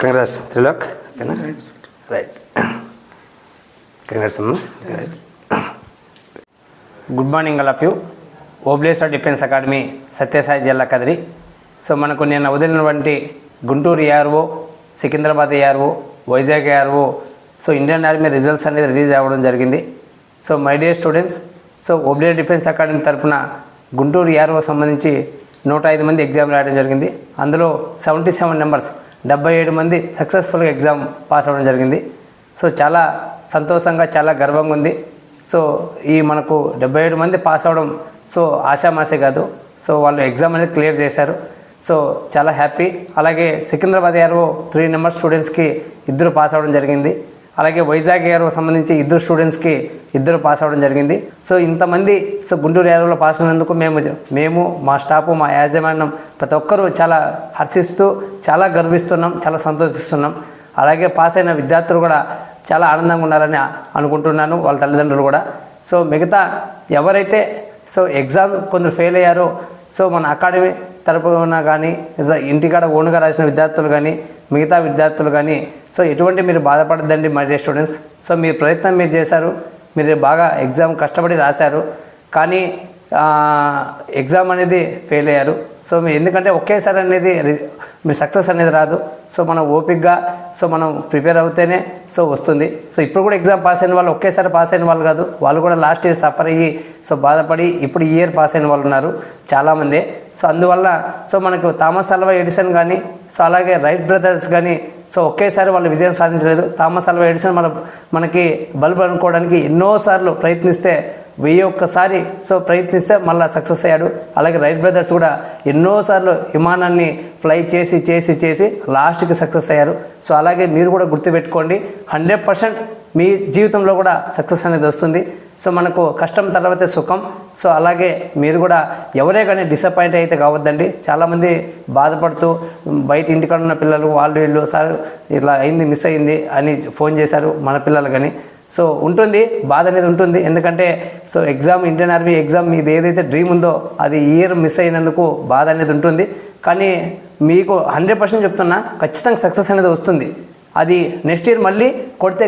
Congrats Trilok ఓకేనా right congrats అమ్మా right good morning all of you Obleshwar defence academy Satyasai జిల్లా Kadiri so మనకు నిన్న వదిలినటువంటి Guntur ARO Secunderabad ARO Vizag ARO so Indian army results అనేది release అవ్వడం జరిగింది so my dear students so Oble defence academy తరఫున Guntur ARO సంబంధించి నూట ఐదు మంది ఎగ్జామ్ రాయడం జరిగింది అందులో సెవెంటీ సెవెన్ నెంబర్స్ డెబ్బై ఏడు మంది సక్సెస్ఫుల్గా ఎగ్జామ్ పాస్ అవ్వడం జరిగింది. సో చాలా సంతోషంగా చాలా గర్వంగా ఉంది. సో ఈ మనకు డెబ్బై ఏడు మంది పాస్ అవ్వడం సో ఆశామాసే కాదు. సో వాళ్ళు ఎగ్జామ్ అనేది క్లియర్ చేశారు. సో చాలా హ్యాపీ అలాగే సికింద్రాబాద్ ఏఆర్ఓ త్రీ నెంబర్ స్టూడెంట్స్కి ఇద్దరు పాస్ అవ్వడం జరిగింది. అలాగే వైజాగ్ ఏరో సంబంధించి ఇద్దరు స్టూడెంట్స్కి ఇద్దరు పాస్ అవ్వడం జరిగింది. సో ఇంతమంది సో గుంటూరు ఏరోలో పాస్ అయినందుకు మేము మేము మా స్టాఫ్ మా యాజమాన్యం ప్రతి ఒక్కరూ చాలా హర్షిస్తూ చాలా గర్విస్తున్నాం చాలా సంతోషిస్తున్నాం. అలాగే పాస్ అయిన విద్యార్థులు కూడా చాలా ఆనందంగా ఉన్నారని అనుకుంటున్నాను వాళ్ళ తల్లిదండ్రులు కూడా. సో మిగతా ఎవరైతే సో ఎగ్జామ్ కొందరు ఫెయిల్ అయ్యారో సో మన అకాడమీ తరపున కానీ లేదా ఇంటికాడ ఓన్గా రాసిన విద్యార్థులు కానీ మిగతా విద్యార్థులు కానీ సో ఎటువంటి మీరు బాధపడద్దండి మై స్టూడెంట్స్ సో మీ ప్రయత్నం మీరు చేశారు మీరు బాగా ఎగ్జామ్ కష్టపడి రాశారు కానీ ఎగ్జామ్ అనేది ఫెయిల్ అయ్యారు. సో మీ ఎందుకంటే ఒకేసారి అనేది మీ సక్సెస్ అనేది రాదు. సో మనం ఓపిక్గా సో మనం ప్రిపేర్ అవుతేనే సో వస్తుంది. సో ఇప్పుడు కూడా ఎగ్జామ్ పాస్ అయిన వాళ్ళు ఒకేసారి పాస్ అయిన వాళ్ళు కాదు వాళ్ళు కూడా లాస్ట్ ఇయర్ సఫర్ అయ్యి సో బాధపడి ఇప్పుడు ఈ ఇయర్ పాస్ అయిన వాళ్ళు ఉన్నారు చాలామంది. సో అందువల్ల సో మనకు థామస్ అల్వా ఎడిసన్ కానీ సో అలాగే రైట్ బ్రదర్స్ కానీ సో ఒకేసారి వాళ్ళు విజయం సాధించలేదు. థామస్ అల్వా ఎడిసన్ మన మనకి బల్బ్ అనుకోవడానికి ఎన్నోసార్లు ప్రయత్నిస్తే వెయ్యి ఒక్కసారి సో ప్రయత్నిస్తే మళ్ళీ సక్సెస్ అయ్యాడు. అలాగే రైట్ బ్రదర్స్ కూడా ఎన్నోసార్లు విమానాన్ని ఫ్లై చేసి చేసి చేసి లాస్ట్కి సక్సెస్ అయ్యారు. సో అలాగే మీరు కూడా గుర్తుపెట్టుకోండి హండ్రెడ్ పర్సెంట్ మీ జీవితంలో కూడా సక్సెస్ అనేది వస్తుంది. సో మనకు కష్టం తర్వాతే సుఖం. సో అలాగే మీరు కూడా ఎవరే కానీ డిసప్పాయింట్ అయితే కావద్దండి. చాలామంది బాధపడుతూ బయట ఇంటికాడ ఉన్న పిల్లలు వాళ్ళు వీళ్ళు సార్ ఇట్లా అయింది మిస్ అయింది అని ఫోన్ చేశారు మన పిల్లలు కానీ. సో ఉంటుంది బాధ అనేది ఉంటుంది. ఎందుకంటే so exam Indian army exam మీది ఏదైతే డ్రీమ్ ఉందో అది ఇయర్ మిస్ అయినందుకు బాధ అనేది ఉంటుంది. కానీ మీకు హండ్రెడ్ పర్సెంట్ చెప్తున్నా ఖచ్చితంగా సక్సెస్ అనేది వస్తుంది. అది నెక్స్ట్ ఇయర్ మళ్ళీ కొడితే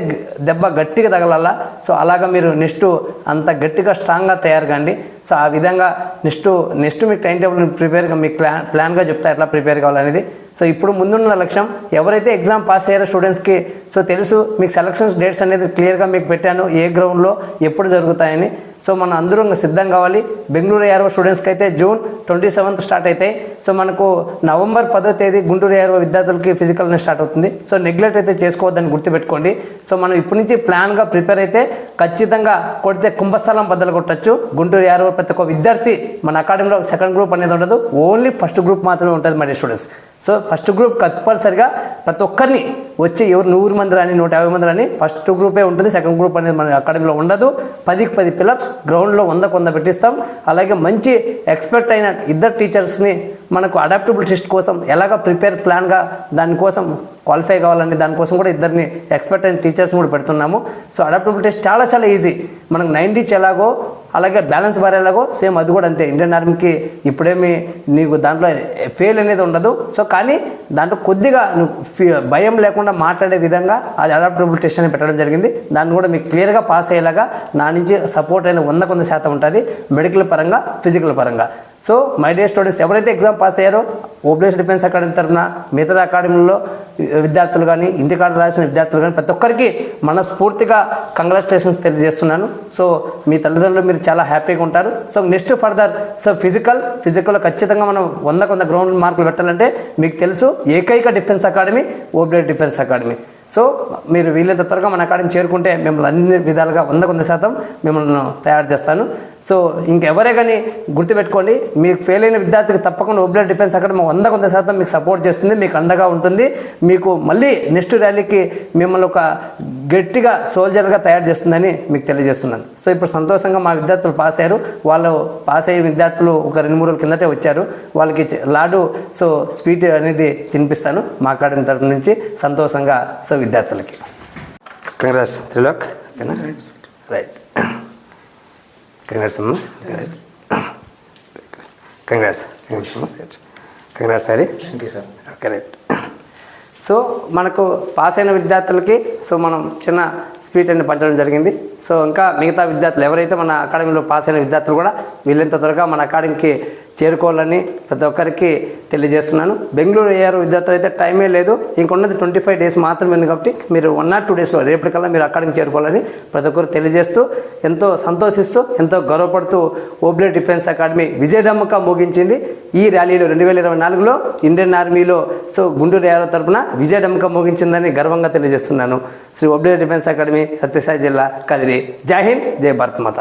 దెబ్బ గట్టిగా తగలాలా సో అలాగా మీరు నెక్స్ట్ అంత గట్టిగా స్ట్రాంగ్గా తయారు కండి సో ఆ విధంగా నెక్స్ట్ నెక్స్ట్ మీకు టైం టేబుల్ ప్రిపేర్గా మీకు ప్లాన్ ప్లాన్గా చెప్తా ఎట్లా ప్రిపేర్ కావాలనేది. సో ఇప్పుడు ముందున్న లక్ష్యం ఎవరైతే ఎగ్జామ్ పాస్ అయ్యారో స్టూడెంట్స్కి సో తెలుసు మీకు సెలక్షన్ డేట్స్ అనేది క్లియర్గా మీకు పెట్టాను ఏ గ్రౌండ్లో ఎప్పుడు జరుగుతాయని. సో మనం అందరూ సిద్ధం కావాలి. బెంగళూరు ఏఆర్ఓ స్టూడెంట్స్కి అయితే జూన్ ట్వంటీ సెవెంత్ స్టార్ట్ అవుతాయి సో మనకు నవంబర్ పదో తేదీ గుంటూరు ఏఆర్ఓ విద్యార్థులకి ఫిజికల్ స్టార్ట్ అవుతుంది. సో నెగ్లెక్ట్ అయితే చేసుకోవద్దని గుర్తుపెట్టుకోండి. సో మనం ఇప్పటి నుంచి ప్లాన్గా ప్రిపేర్ అయితే ఖచ్చితంగా కొడితే కుంభస్థలం బద్దలు కొట్టచ్చు. గుంటూరు ఏఆర్ఓ ప్రతి ఒక్క విద్యార్థి మన అకాడమీలో సెకండ్ గ్రూప్ అనేది ఉండదు. ఓన్లీ ఫస్ట్ గ్రూప్ మాత్రమే ఉంటుంది మరి స్టూడెంట్స్. సో ఫస్ట్ గ్రూప్ కంపల్సరిగా ప్రతి ఒక్కరిని వచ్చి ఎవరు నూరు మంది రాని నూట యాభై మంది రాని ఫస్ట్ గ్రూపే ఉంటుంది. సెకండ్ గ్రూప్ అనేది మన అకాడమీలో ఉండదు. పదికి పది పిల్లప్స్ గ్రౌండ్లో వంద కొంద పెట్టిస్తాం. అలాగే మంచి ఎక్స్పర్ట్ అయిన ఇద్దరు టీచర్స్ని మనకు అడాప్టబుల్ టెస్ట్ కోసం ఎలాగ ప్రిపేర్ ప్లాన్గా దానికోసం క్వాలిఫై కావాలని దానికోసం కూడా ఇద్దరిని ఎక్స్పర్ట్ అండ్ టీచర్స్ కూడా పెడుతున్నాము. సో అడాప్టబుల్ టెస్ట్ చాలా చాలా ఈజీ. మనకు నైన్ డీచ్ ఎలాగో అలాగే బ్యాలెన్స్ బార్ ఎలాగో సేమ్ అది కూడా అంతే. ఇండియన్ ఆర్మీకి ఇప్పుడేమి నీకు దాంట్లో ఫెయిల్ అనేది ఉండదు. సో కానీ దాంట్లో కొద్దిగా నువ్వు భయం లేకుండా మాట్లాడే విధంగా అది అడాప్టబుల్ టెస్ట్ అని పెట్టడం జరిగింది. దాన్ని కూడా మీకు క్లియర్గా పాస్ అయ్యేలాగా నా నుంచి సపోర్ట్ అనేది వంద కొంత శాతం ఉంటుంది. మెడికల్ పరంగా ఫిజికల్ పరంగా. సో మై డియర్ స్టూడెంట్స్ ఎవరైతే ఎగ్జామ్ పాస్ అయ్యారో ఓబ్లేస్ డిఫెన్స్ అకాడమీ తరఫున మిగతా అకాడమీలో విద్యార్థులు కానీ ఇంటికాడ రాసిన విద్యార్థులు కానీ ప్రతి ఒక్కరికి మనస్ఫూర్తిగా కంగ్రాచులేషన్స్ తెలియజేస్తున్నాను. సో మీ తల్లిదండ్రులు మీరు చాలా హ్యాపీగా ఉంటారు. So next further so physical physical ఖచ్చితంగా మనం వంద కొంత గ్రౌండ్ మార్కులు పెట్టాలంటే మీకు తెలుసు ఏకైక defence academy Obles defence academy so మీరు వీలైనంత త్వరగా మన అకాడమీ చేరుకుంటే మిమ్మల్ని అన్ని విధాలుగా వంద కొంత శాతం మిమ్మల్ని తయారు చేస్తాను. సో ఇంకెవరే కానీ గుర్తుపెట్టుకోండి మీకు ఫెయిల్ అయిన విద్యార్థికి తప్పకుండా ఓబ్లేట్ డిఫెన్స్ అకాడమీ వంద కొంత శాతం మీకు సపోర్ట్ చేస్తుంది మీకు అండగా ఉంటుంది. మీకు మళ్ళీ నెక్స్ట్ ర్యాలీకి మిమ్మల్ని ఒక గట్టిగా సోల్జర్గా తయారు చేస్తుందని మీకు తెలియజేస్తున్నాను. సో ఇప్పుడు సంతోషంగా మా విద్యార్థులు పాస్ అయ్యారు. వాళ్ళు పాస్ అయ్యే విద్యార్థులు ఒక రెండు మూడు రోజుల కిందటే వచ్చారు. వాళ్ళకి లాడు సో స్వీట్ అనేది తినిపిస్తాను మా అకాడమీ తరపు నుంచి. సంతోషంగా సో విద్యార్థులకి. కంగ్రాట్స్ త్రిలోక్. రైట్ కంగ్రాట్స్ అమ్మా. కంగ్రాట్స్ కంగ్రాట్స్ అమ్మా. Congrats sorry. Thank you sir okay right so మనకు పాస్ అయిన విద్యార్థులకి సో మనం చిన్న స్పీట్ అని పంచడం జరిగింది. సో ఇంకా మిగతా విద్యార్థులు ఎవరైతే మన అకాడమీలో పాస్ అయిన విద్యార్థులు కూడా వీళ్ళంత త్వరగా మన అకాడమీకి చేరుకోవాలని ప్రతి ఒక్కరికి తెలియజేస్తున్నాను. బెంగళూరు అయ్యారు విద్యార్థులు అయితే టైమే లేదు. ఇంకొన్నది ట్వంటీ ఫైవ్ డేస్ మాత్రమే ఉంది కాబట్టి మీరు వన్ ఆర్ టూ డేస్లో రేపటికల్లా మీరు అకాడమీ చేరుకోవాలని ప్రతి ఒక్కరు తెలియజేస్తూ ఎంతో సంతోషిస్తూ ఎంతో గర్వపడుతూ ఓబ్లే డిఫెన్స్ అకాడమీ విజయడమ్మక ముగించింది. ఈ ర్యాలీలో రెండు వేల ఇరవై నాలుగులో ఇండియన్ ఆర్మీలో సో గుంటూరు యారో తరపున విజయడమ్మక ముగించిందని గర్వంగా తెలియజేస్తున్నాను. శ్రీ ఓబ్లే డిఫెన్స్ అకాడమీ సత్యసాయి జిల్లా కదిరి. జై హింద్ జై భారత్ మాత.